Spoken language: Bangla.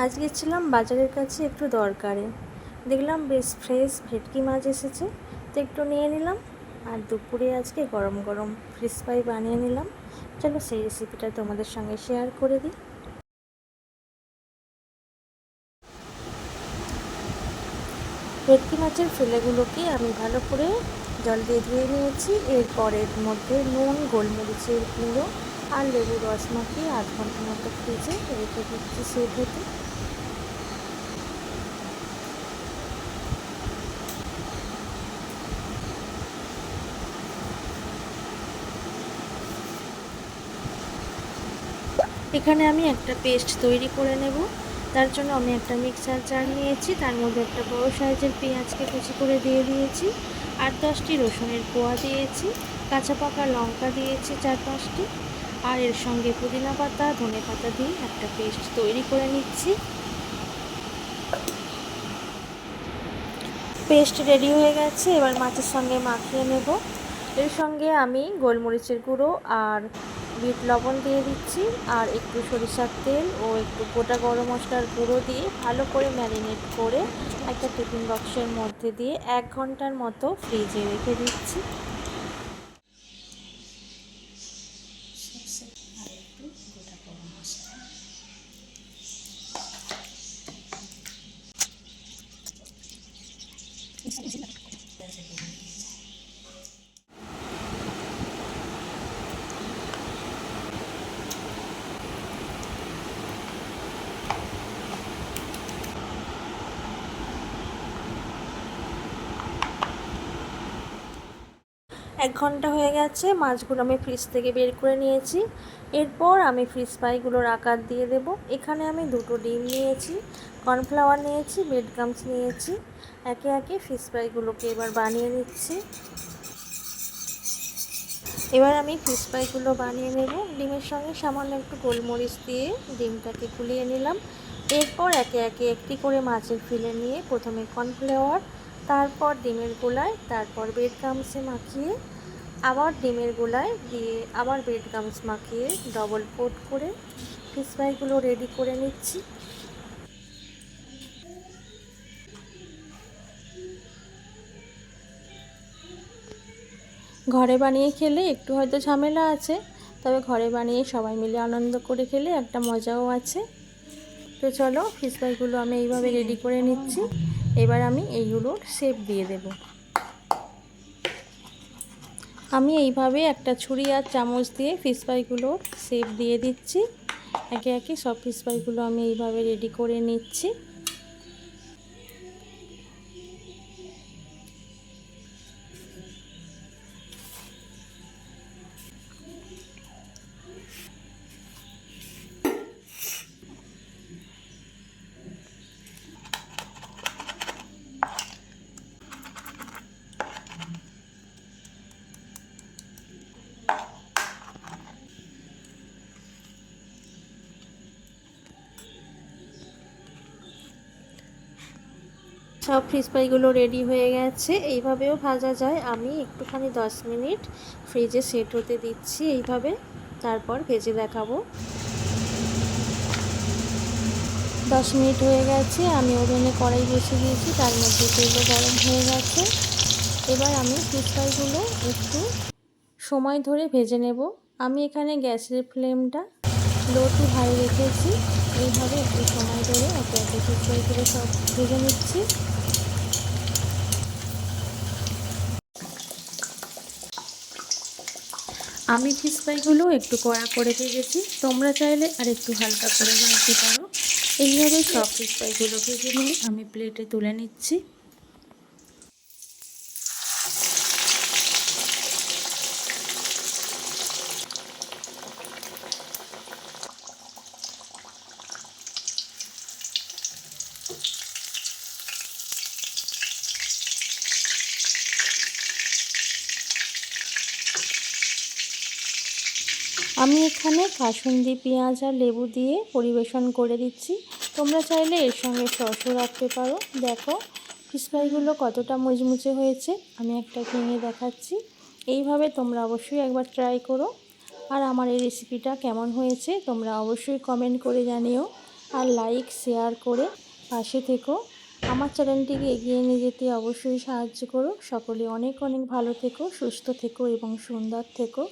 আজ গেছিলাম বাজারের কাছে একটু দরকারে। দেখলাম বেশ ফ্রেশ ভেটকি মাছ এসেছে, তো একটু নিয়ে নিলাম। আর দুপুরে আজকে গরম গরম ফিশ ফ্রাই বানিয়ে নিলাম। চলো সেই রেসিপিটা তোমাদের সঙ্গে শেয়ার করে দিই। ভেটকি মাছের ফিলেগুলোকে আমি ভালো করে জল দিয়ে ধুয়ে নিয়েছি। এরপর এর মধ্যে নুন, গোলমরিচের গুঁড়ো আর লেবু রস মাখিয়ে আধ ঘণ্টা মতো ফ্রিজে রেখে দিচ্ছি সেট হতে এখানে আমি একটা পেস্ট তৈরি করে নেব। তার জন্য আমি একটা মিক্সার জার নিয়েছি। তার মধ্যে একটা বড় সাইজের পেঁয়াজকে কুচি করে দিয়ে দিয়েছি। আর দশটি রসুনের কোয়া দিয়েছি। কাঁচা পাকা লঙ্কা দিয়েছি চার পাঁচটি। আর এর সঙ্গে পুদিনা পাতা, ধনে পাতা দিয়ে একটা পেস্ট তৈরি করে নিচ্ছি। পেস্ট রেডি হয়ে গেছে, এবার মাছের সঙ্গে মাখিয়ে নেব। এর সঙ্গে আমি গোলমরিচের গুঁড়ো আর বিট লবণ দিয়ে দিচ্ছি, আর একটু সরিষার তেল ও একটু গোটা গরম মশলার গুঁড়ো দিয়ে ভালো করে ম্যারিনেট করে একটা টিফিন বক্সের মধ্যে দিয়ে এক ঘণ্টার মতো ফ্রিজে রেখে দিচ্ছি। এক ঘণ্টা হয়ে গেছে, মাছগুলো আমি ফ্রিজ থেকে বের করে নিয়েছি। এরপর আমি ফ্রিজ ফ্রাইগুলোর আকার দিয়ে দেব। এখানে আমি দুটো ডিম নিয়েছি কর্নফ্লাওয়ার নিয়েছি ব্রেড গামস নিয়েছি। একে একে ফিশ ফ্রাইগুলোকে এবার বানিয়ে নিচ্ছি। এবার আমি ফিশ ফ্রাইগুলো বানিয়ে নেব। ডিমের সঙ্গে সামান্য একটু গোলমরিচ দিয়ে ডিমটাকে ফুলিয়ে নিলাম। এরপর একে একে একটি করে মাছের ফিলে নিয়ে প্রথমে কর্নফ্লাওয়ার তারপর ডিমের গোলায়, তারপর বেড গামসে মাখিয়ে, আবার ডিমের গোলায় দিয়ে আবার বেড গামস মাখিয়ে ডবল কোট করে ফিশ ফ্রাইগুলো রেডি করে নিচ্ছি। ঘরে বানিয়ে খেলে একটু হয়তো ঝামেলা আছে, তবে ঘরে বানিয়ে সবাই মিলে আনন্দ করে খেলে একটা মজাও আছে। তো চলো ফিশ ফ্রাইগুলো আমি এইভাবে রেডি করে নিচ্ছি। এবার আমি এইগুলোর শেপ দিয়ে দেব। আমি এইভাবে একটা ছুরি আর চামচ দিয়ে ফিশ ফ্রাইগুলোর শেপ দিয়ে দিচ্ছি। একে একে সব ফিস ফ্রাইগুলো আমি এইভাবে রেডি করে নিচ্ছি। সব ফিশ ফ্রাইগুলো রেডি হয়ে গেছে। এইভাবেও ভাজা যায়। আমি একটুখানি দশ মিনিট ফ্রিজে সেট হতে দিচ্ছি এইভাবে। তারপর ভেজে দেখাবো। দশ মিনিট হয়ে গেছে। আমি ওভেনে কড়াই বসে দিয়েছি। তার মধ্যে তেলও গরম হয়ে গেছে। এবার আমি ফিশ ফ্রাইগুলো একটু সময় ধরে ভেজে নেব। আমি এখানে গ্যাসের ফ্লেমটা লো টু হাই রেখেছি। এইভাবে একটু সময় ধরে একে একে ফিশ ফ্রাইগুলো সব ভেজে নিচ্ছি। আমি ফ্রাইগুলো একটু কড়া করে ভেজেছি। তোমরা চাইলে আর একটু হালকা করে ভাজতে পারো। এইভাবে সব ফ্রাইগুলো ভেজে নিয়ে আমি প্লেটে তুলে নিচ্ছি। আমি এখানে কাসুন্দি পেঁয়াজ আর লেবু দিয়ে পরিবেশন করে দিচ্ছি। তোমরা চাইলে এর সঙ্গে সসও রাখতে পারো। দেখো ফিশ ফ্রাইগুলো কতটা মুচমুচে হয়েছে, আমি একটা ভেঙে দেখাচ্ছি। এইভাবে তোমরা অবশ্যই একবার ট্রাই করো। আর আমার এই রেসিপিটা কেমন হয়েছে, তোমরা অবশ্যই কমেন্ট করে জানিও। আর লাইক, শেয়ার করে পাশে থেকো। আমার চ্যানেলটিকে এগিয়ে নিয়ে যেতে অবশ্যই সাহায্য করো। সকলে অনেক অনেক ভালো থেকো, সুস্থ থেকো এবং সুন্দর থেকো।